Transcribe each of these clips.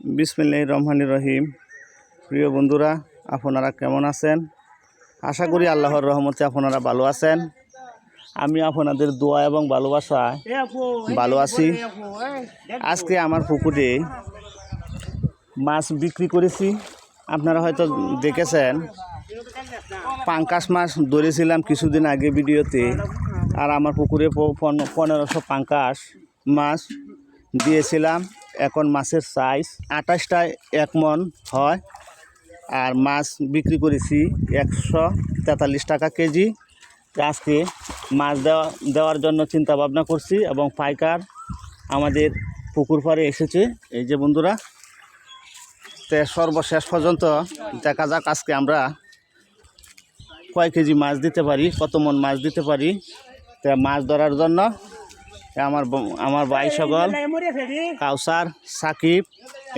বিসমিল্লাহ রহমানির রহিম। প্রিয় বন্ধুরা, আপনারা কেমন আছেন? আশা করি আল্লাহর রহমতে আপনারা ভালো আছেন। আমি আপনাদের দোয়া এবং ভালোবাসায় ভালো আছি। আজকে আমার পুকুরে মাছ বিক্রি করেছি। আপনারা হয়তো দেখেছেন, পাঙ্কাশ মাছ ধরেছিলাম কিছুদিন আগে ভিডিওতে। আর আমার পুকুরে পনেরোশো পাঙ্কাশ মাছ দিয়েছিলাম। এখন মাছের সাইজ আঠাশটায় এক মন হয় আর মাছ বিক্রি করেছি একশো তেতাল্লিশ টাকা কেজি। আজকে মাছ দেওয়া, দেওয়ার জন্য চিন্তা ভাবনা করছি এবং পাইকার আমাদের পুকুর পাড়ে এসেছে। এই যে বন্ধুরা, তো সর্বশেষ পর্যন্ত দেখা যাক আজকে আমরা কয় কেজি মাছ দিতে পারি, কত মন মাছ দিতে পারি। তা মাছ ধরার জন্য আমার আমার ভাই সকল। কাউসার সাকিব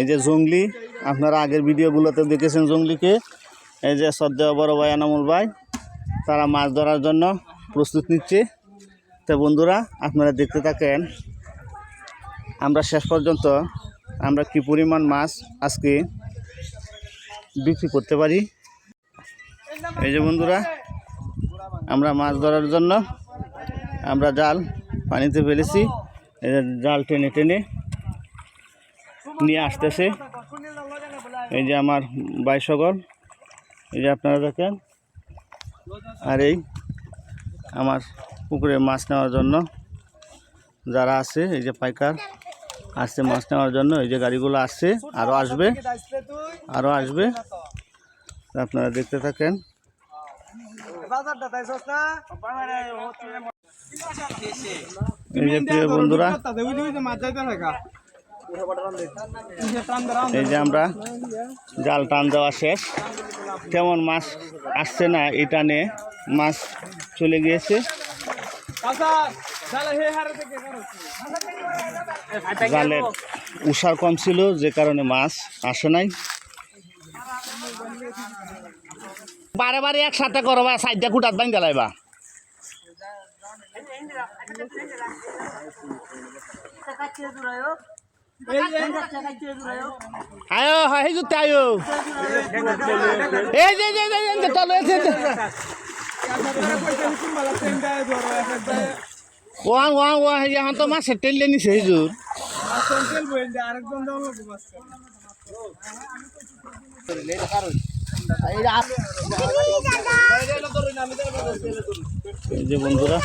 এই যে জঙ্গলি আপনারা আগের ভিডিওগুলোতে দেখেছেন জঙ্গলিকে। এই যে শ্রদ্ধেয় বড় ভাই আনামুল ভাই তারা মাছ ধরার জন্য প্রস্তুত নিচ্ছে। তো বন্ধুরা আপনারা দেখতে থাকেন আমরা শেষ পর্যন্ত আমরা কি পরিমাণ মাছ আজকে বিক্রি করতে পারি। এই যে বন্ধুরা আমরা মাছ ধরার জন্য আমরা জাল পানিতে ফেলেছি। জাল টেনে টেনে নিয়ে আসতেছে। এই যে আমার বাইশগর এই যে আপনারা দেখেন। আর এই আমার পুকুরে মাছ নেওয়ার জন্য যারা আছে, এই যে পাইকার আসছে মাছ নেওয়ার জন্য, এই যে গাড়িগুলো আসছে আরও আসবে আরও আসবে। আপনারা দেখতে থাকেন। এই যে প্রিয় বন্ধুরা, এই যে আমরা জাল টান দেওয়া শেষ। তেমন মাছ আসছে না এই টানে? মাছ চলে গিয়েছে। জালের উষার কম ছিল, যে কারণে মাছ আসে নাই। বারে বারে একসাথে করো বা সাইডটা কুটাত বান গেলাইবা আয়ো হয় জুতে আয়ো। এই যে যে যে যে যে। যে। ওয়ান ওয়ান ওয়ান এখন তো মাছের টেলে নিছে হিজুর এই যে বন্ধুরা।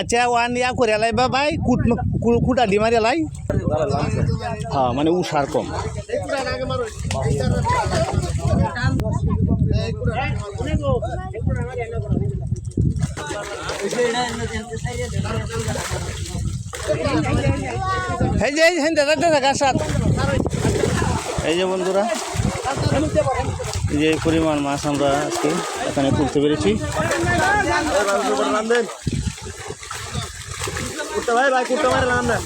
আচ্ছা ওয়ান ইয়া করে লাইবা ভাই কুট কুটা দি মারি লাই। হ্যাঁ মানে উষার কম। এই যে এই যে দাদা দাদা সাথ এই যে বন্ধুরা এই যে পরিমাণ মাছ আমরা আজকে এখানে তুলতে পেরেছি ভাই ভাই কুট্টা মারে নাম দেন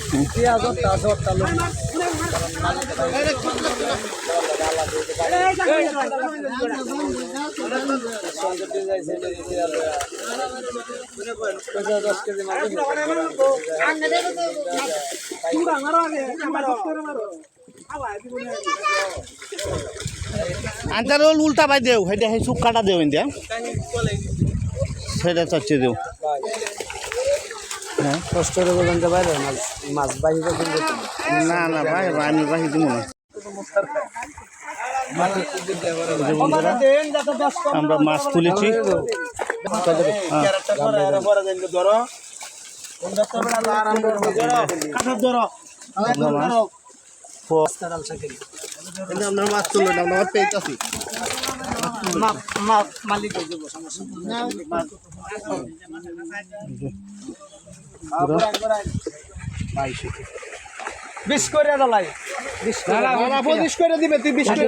আনতার উল্টা পাই দেও সেটা সেই চুক কাটা দেও ইন্দিয়া সেটা চাচ্ছে দেও। কষ্ট বাইরে মাছ মাছ না না, ভাই আমি বাহি দিব না। আমরা মাছ তুলেছি আমরা মাছ প- আমরা মাছ। তুললো না আমরা পেয়েছি মালিক বিশ করে দালাই বিশ করে দিবে তুই বিশ করে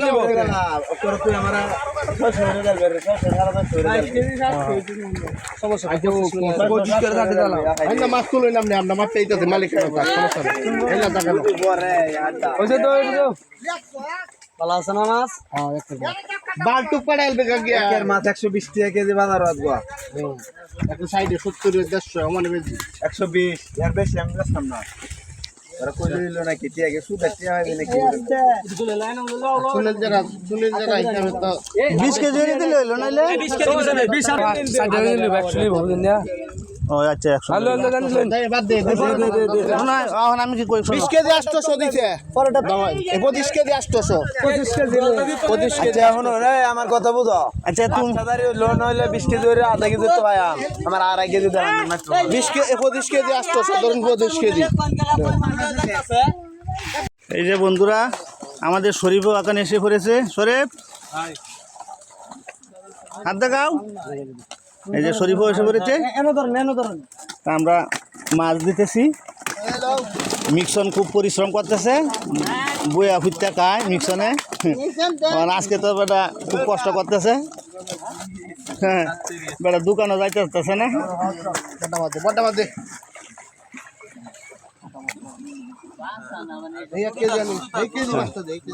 মাছ তুলে নাম নেই আমরা মাছ পেয়েছি মালিক টাকা ওই ভালো আছে না মাছ? বালটু পাড়াইল বেগা গিয়া। একের মাছ একশো বিশ টাকা কেজি বাজার এখন সাইডে সত্তর দেড়শো আমার বেশি। একশো বিশ এর বেশি আমি না। ওরা কই দিল নাকি টিয়াকে সুদের টিয়া হবে নাকি সুনীল যারা সুনীল যারা হিসাবে তো। বিশ কেজি দিলে হইল নাইলে? ও আচ্ছা একশো তাই বাদ দে আমি কি করি বিশ কেজি আটশোশো দিছে পঁচিশ কেজি আটশোশো পঁচিশ কেজি এখন রে আমার কথা বুঝো। আচ্ছা তুমি লোন হইলে বিশ কেজি হইলে আধা কেজি তো ভাই আমার আড়াই কেজি দেন বিশ কেজি পঁচিশ কেজি আটশোশো ধরুন পঁচিশ কেজি। এই যে বন্ধুরা আমাদের শরীফও এখন এসে পড়েছে। শরীফ? হাত দেখাও। এই যে শরীফও এসে পড়েছে? তা আমরা মাছ দিতেছি। মিক্সন খুব পরিশ্রম করতেছে। বইয়া ফুটতে খায় মিক্সনে। আজকে তো বেটা খুব কষ্ট করতেছে। হ্যাঁ বেটা দোকানে যাইতে পারতেছে না এই কেজি এই কেজি মাছটা কেজি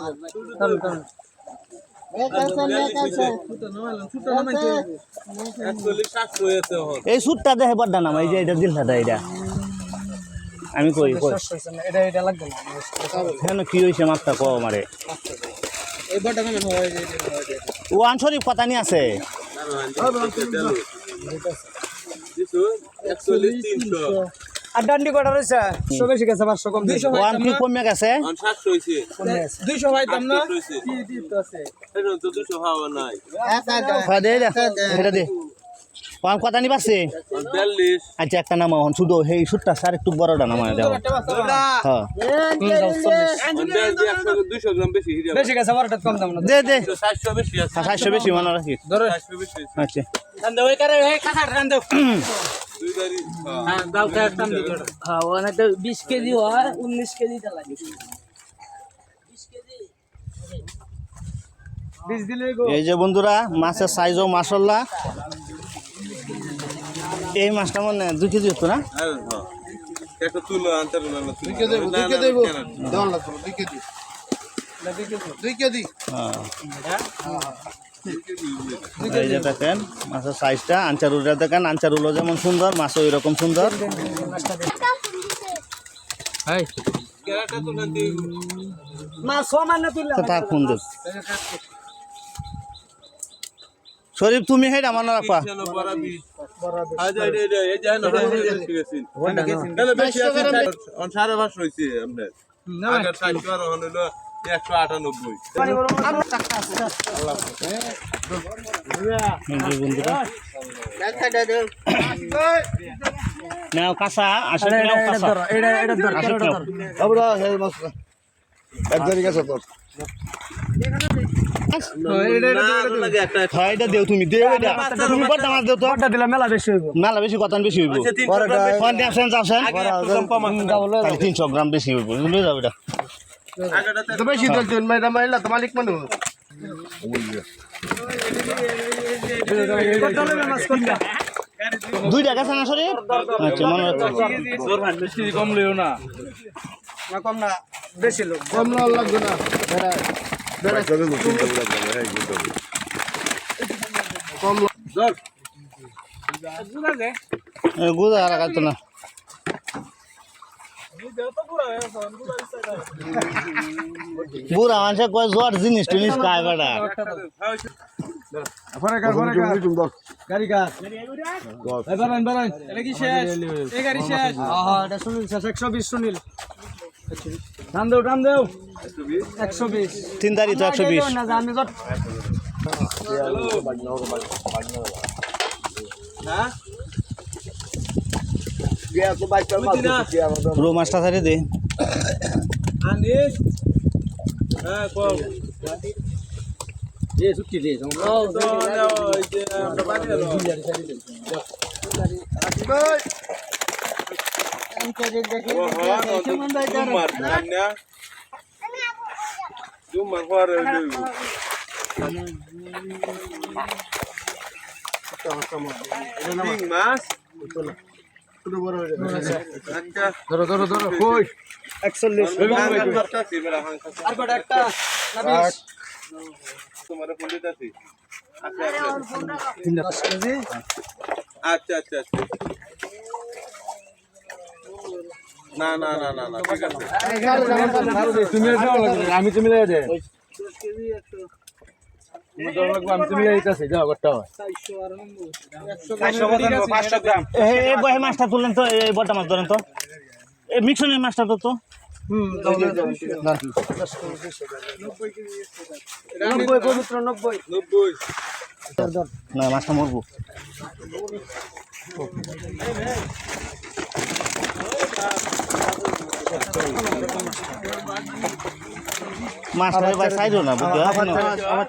এই সুটটা দেখে বড্ডা নাম এই যে এটা দিলটা এইটা আমি কই কই এটা এটা লাগবে না কেন কি হয়েছে মাছটা কো মারে এই বড়টা কেমন হয় ওয়ান শরীফ কথা নি আছে আর ডান্ডি কটা রয়েছে? একশো বেশি গেছে পাঁচশো কম দুইশো ওয়ান কি কমে গেছে। দুইশো ভাই দাম না দুইশো দে নাই এটা দে। কথা নি পাচ্ছে আচ্ছা একটা নাম হন শুধু সেই সুটটা স্যার একটু বড়টা নামায় দেওয়া হ্যাঁ। বেশি গেছে বারোটা কম দাম না। দে দে। সাতশো বেশি মনে রাখি আচ্ছা। বিশ কেজি হয় উনিশ কেজি এই যে বন্ধুরা মাছের সাইজও মাসাল্লাহ এই মাছটা মানে দুই কেজি হতো না? এই যে দেখেন মাছের সাইজটা আঞ্চারুলটা দেখেন আঞ্চারুলও যেমন সুন্দর মাছও এরকম সুন্দর। মা সমান না তুললে ফোন দেব শরীফ তুমি হেড আমার রাখবা বন্ধুরা নাও কাঁচা আসলে এক জায়গায় এটা দেও তুমি দেও এটা। তুমি বড়টা মাছ দেও তো। বড়টা দিলে মেলা বেশি হইব। মেলা বেশি কথা বেশি হইব। কোন দেখছেন যাচ্ছেন তাহলে তিনশো গ্রাম বেশি হইব লয়ে যাও এটা। তো বেশি দিল তুই মাইরা মাইলা তো মালিক মানুষ। না আচ্ছা মনে রাখছি না। কম না বেশি লোক। কম না লাগবে না। কম আর কাটতো না বুড়া মানুষে কয় জ্বর জিনিস টিনিস খায় বেটা পরে কার পরে কার গাড়ি কার এই বারান বারান এটা কি শেষ এই গাড়ি শেষ আহা এটা সুনীল শেষ 120 সুনীল টান দেও টান দেও 120 তিন তারিখ তো একশো বিশ না আমি রো মাছটা ছাড়ে দে হ্যাঁ ছুটি দে তো ওই যে আমরা বাড়ি এলো। ও হ্যাঁ, তো জুম মার, জান না? জুম মার পরে মাছ আচ্ছা। ধরো ধরো ধরো কই? 41 হাঙ্গার করতাছি, বেড়া হাঙ্গার। আর কটা একটা না বিশ তোমার ফোন আচ্ছা আচ্ছা আচ্ছা আচ্ছা। না না না না না ঠিক আছে। তুমি আমি তুমি লেগে দে আমি তুমি লেগে দিতেছি যাও করতে হয়। পাঁচশো গ্রাম। এই বহে মাছটা তুললেন তো এই বড়টা মাছ ধরেন তো। এই মিক্সনের মাছটা তো তো। নব্বই পবিত্র নব্বই। নব্বই। না মাছটা মরবো। মাছটা এবার সাইডও না বুঝতে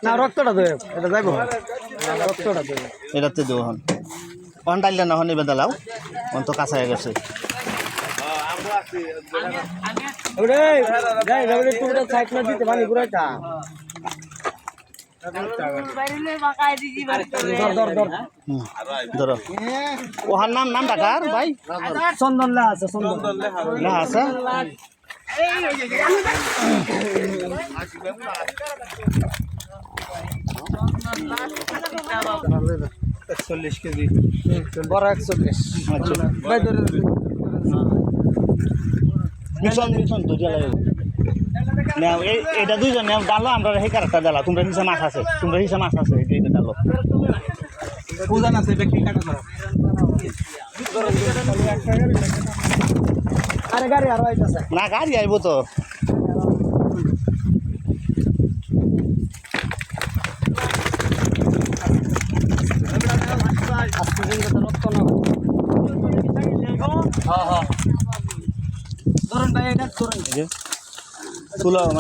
না? রক্তটা দেবে এটা যাইব রক্তটা দেবে এটাতে দেবো হন অন ডাইলে না হন এবার দালাও অন তো কাঁচা হয়ে গেছে। ওরে যাই যাবে টুকরা সাইড না দিতে পানি পুরাটা বাইরে বাকায় দিছি ধর ধর ধর হুম, ধরো ওহার নাম নাম ডাকার ভাই। চন্দন লা আছে চন্দন। না আছে। চল্লিশ কেজি। বড় একচল্লিশ। আচ্ছা। মিশন মিশন না এই এটা দুইজন নেও ডালো আমরা সেই কারটা ডালা তোমরা হিসা মাছ আছে তোমরা হিসা মাছ আছে এইটা ডালো পূজা আছে ব্যক্তি টাকা ধরো আরে গাড়ি আর আইতাছে। না গাড়ি আইব তো। হ্যাঁ হ্যাঁ। ধরুন ভাই এটা ধরুন। এই যে, তুলো না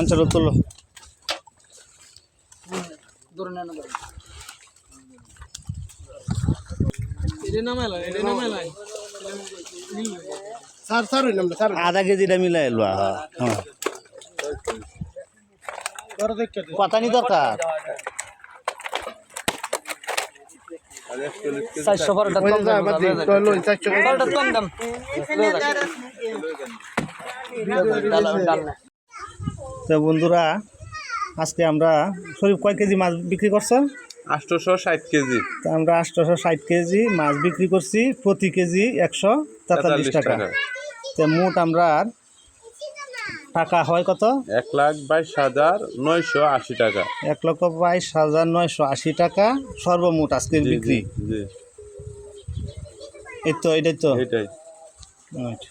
স্যার আধা কেজিটা মিলাই এলো হ্যাঁ হ্যাঁ ধরো দেখতে কথা নি দরকার চারশো বারোটা কম দাম বারোটা কম দাম তো বন্ধুরা আজকে আমরা শরীফ কয় কেজি মাছ বিক্রি করছ আটশোশো ষাট কেজি। তো আমরা আটশোশো ষাট কেজি মাছ বিক্রি করছি প্রতি কেজি একশো তেতাল্লিশ টাকা। তো মোট আমরা টাকা হয় কত? এক লাখ বাইশ হাজার নয়শো আশি টাকা। এক লক্ষ বাইশ হাজার নয়শো আশি টাকা সর্বমোট আজকের বিক্রি। এই তো এটাই তো। এটাই। আচ্ছা।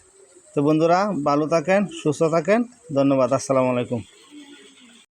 তো বন্ধুরা ভালো থাকেন সুস্থ থাকেন ধন্যবাদ আসসালামু আলাইকুম।